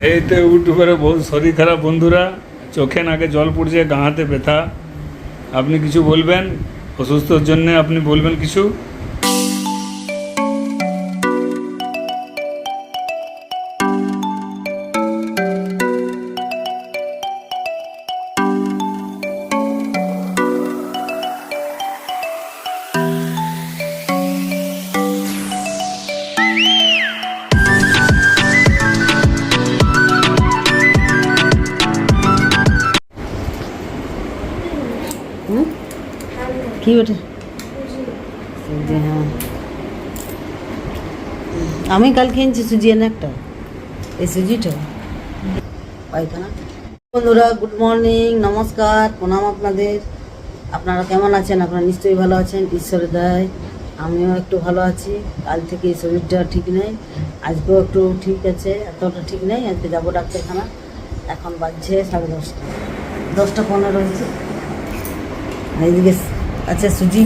এই তো ইউটিউবের বহু শরীর খারাপ বন্ধুরা, চোখে নাকে জল পড়ছে গা হাতে ব্যথা। আপনি কিছু বলবেন? অসুস্থর জন্য আপনি বলবেন কিছু? কি ওটা হ্যাঁ আমি কাল কিনছি সুজি, এনে একটা। এই সুজিটা। পাইখানা। বন্ধুরা গুড মর্নিং নমস্কার, প্রণাম আপনাদের। আপনারা কেমন আছেন? আপনারা নিশ্চয়ই ভালো আছেন, ঈশ্বরের দয়ায় আমিও একটু ভালো আছি। কাল থেকে শরীরটা ঠিক নেই। আজকেও একটু ঠিক আছে, এতটা ঠিক নেই। আজকে যাব ডাক্তারখানা। এখন বাজছে সাড়ে দশটা। দশটা পনেরো হয়েছে। এইদিকে আচ্ছা সুজি।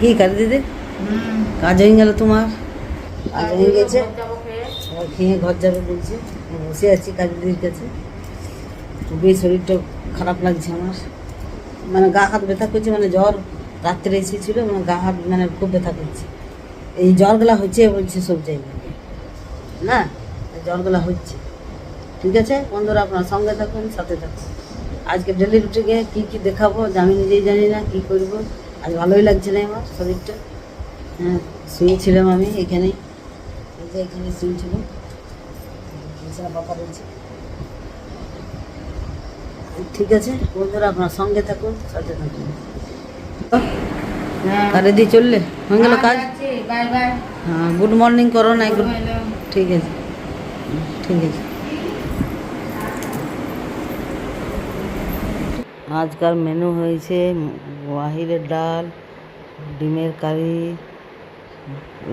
কি কারি দিদি? কাজ হয়ে গেল তোমার? কাজ হয়ে গেছে? খেয়ে ঘর যাবে বলছে। বসে আছি কাজ দিদির কাছে। খুবই শরীরটা খারাপ লাগছে আমার। মানে গা হাত ব্যথা করছে মানে জ্বর রাত্রে এসেছিল মানে গা হাত মানে খুব ব্যথা করছে। এই জ্বরগুলা হচ্ছে বলছে সব জায়গায়। না জ্বরগুলা হচ্ছে। ঠিক আছে? বন্ধুরা, আপনার সঙ্গে থাকুন, সাথে থাকুন। আজকে ডেলি রুটিকে কী কী দেখাবো আমি নিজেই জানি না কী করব। আজ ভালোই লাগছে না আমার শরীরটা। হ্যাঁ শুয়েছিলাম আমি এখানেই। এই যে এখানে শুয়েছিলাম। ঠিক আছে বন্ধুরা আপনার সঙ্গে থাকুন সাথে থাকুন। কারে দিয়ে চললে? হয়ে গেল কাজ? হ্যাঁ গুড মর্নিং করো না ঠিক আছে। ঠিক আছে। আজকাল মেনু হয়েছে বাহিরের ডাল, ডিমের কারি,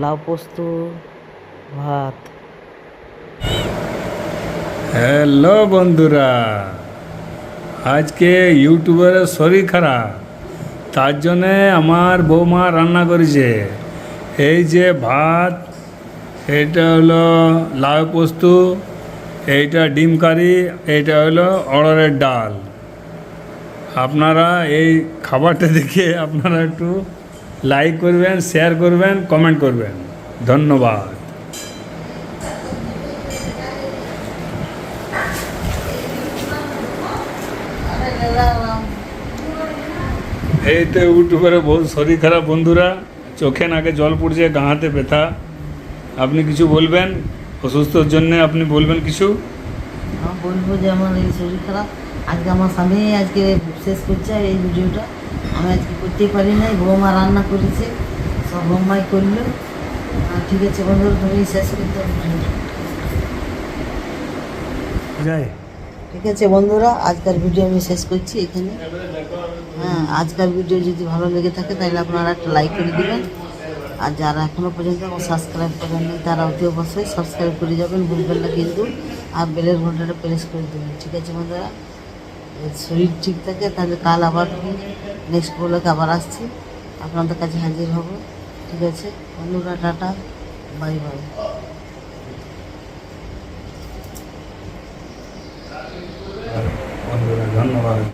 লাউ পোস্ত, ভাত। হ্যালো বন্ধুরা, আজকে ইউটিউবের শরীর খারাপ, তার জন্যে আমার বৌমা রান্না করেছে। এই যে ভাত, এটা হলো লাউ পোস্ত, এইটা ডিম কারি, এইটা হলো অড়রের ডাল। আপনারা এই খাবারটা দেখে আপনারা একটু লাইক করবেন শেয়ার করবেন কমেন্ট করবেন। ধন্যবাদ। এই তো ইউটিউবের বহু শরীর খারাপ বন্ধুরা, চোখে নাকে জল পড়ছে গা হাতে ব্যথা। আপনি কিছু বলবেন? অসুস্থর জন্য আপনি বলবেন কিছু? বলব যে আমার এই শরীর খারাপ আজকে আমার স্বামী আজকে শেষ করছে এই ভিডিওটা। আমি আজকে করতেই পারি নাই বৌমা রান্না করেছে সব বৌমাই করল। ঠিক আছে বন্ধুরা তুমি শেষ করতে ঠিক আছে বন্ধুরা আজকের ভিডিও আমি শেষ করছি এখানে। হ্যাঁ আজকের ভিডিও যদি ভালো লেগে থাকে তাহলে আপনারা একটা লাইক করে দেবেন। আর যারা এখনও পর্যন্ত সাবস্ক্রাইব করেননি তারা অতি অবশ্যই সাবস্ক্রাইব করে যাবেন। ভুলবেন না কিন্তু। আর বেলের ঘন্টাটা প্রেস করে দেবেন। ঠিক আছে বন্ধুরা? শরীর ঠিক থাকে, তাহলে কাল আবার নেক্সট ব্লকে আবার আসছি। আপনাদের কাছে হাজির হব, ঠিক আছে? বন্ধুরা টাটা বাই বাই ধন্যবাদ।